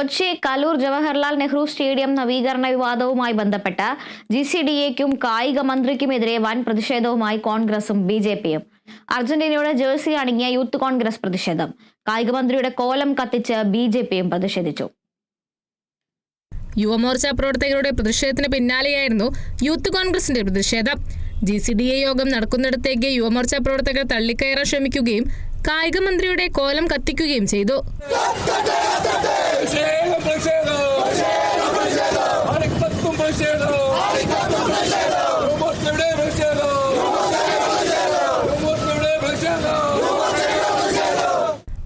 Kochi Kaloor Jawaharlal Nehru stadium നവീകരണ വിവാദവുമായി ബന്ധപ്പെട്ട് ജി സി ഡി എക്കും കായിക മന്ത്രിക്കുമെതിരെ വൻ പ്രതിഷേധവുമായി കോൺഗ്രസും ബി ജെ പിയും. അർജന്റീനയുടെ ജേഴ്സി അണിങ്ങിയ യൂത്ത് കോൺഗ്രസ് പ്രതിഷേധം. കായിക മന്ത്രിയുടെ കോലം കത്തിച്ച് ബി ജെ പിയും പ്രതിഷേധിച്ചു. യുവമോർച്ച പ്രവർത്തകരുടെ പ്രതിഷേധത്തിന് പിന്നാലെയായിരുന്നു യൂത്ത് കോൺഗ്രസിന്റെ പ്രതിഷേധം. ജി സി ഡി എ യോഗം നടക്കുന്നിടത്തേക്ക് യുവമോർച്ച പ്രവർത്തകർ തള്ളിക്കയറാൻ ശ്രമിക്കുകയും കായിക മന്ത്രിയുടെ കോലം കത്തിക്കുകയും ചെയ്തു. പ്രതിഷേധം പ്രതിഷേധം അടിക്കത്തും പ്രതിഷേധം യുവമോർച്ചയുടെ പ്രതിഷേധം യുവമോർച്ചയുടെ പ്രതിഷേധം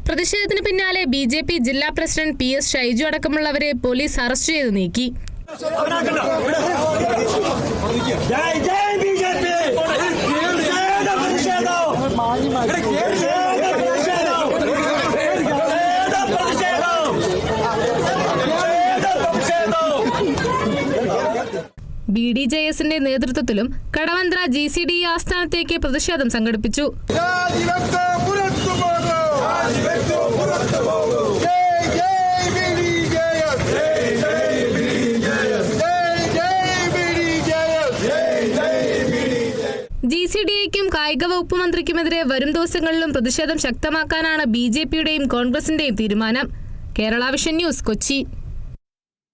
പ്രതിഷേധത്തിന് പിന്നാലെ ബി ജെ പി ജില്ലാ പ്രസിഡന്റ് പി എസ് ഷൈജു അടക്കമുള്ളവരെ പോലീസ് അറസ്റ്റ് ചെയ്ത് നീക്കി. ജയ് ജയ് ബി ജെ പി. പ്രതിഷേധം പ്രതിഷേധം പ്രതിഷേധം പ്രതിഷേധം പ്രതിഷേധം പ്രതിഷേധം പ്രതിഷേധം ബി ഡി ജെ എസിന്റെ നേതൃത്വത്തിലും കടവന്ത്ര ജി സി ഡി ആസ്ഥാനത്തേക്ക് പ്രതിഷേധം സംഘടിപ്പിച്ചു. ജി സി ഡി എക്കും കായിക വകുപ്പ് മന്ത്രിക്കുമെതിരെ വരും ദിവസങ്ങളിലും പ്രതിഷേധം ശക്തമാക്കാനാണ് ബി ജെ പിയുടെയും കോൺഗ്രസിന്റെയും തീരുമാനം കേരള വിഷൻ ന്യൂസ് കൊച്ചി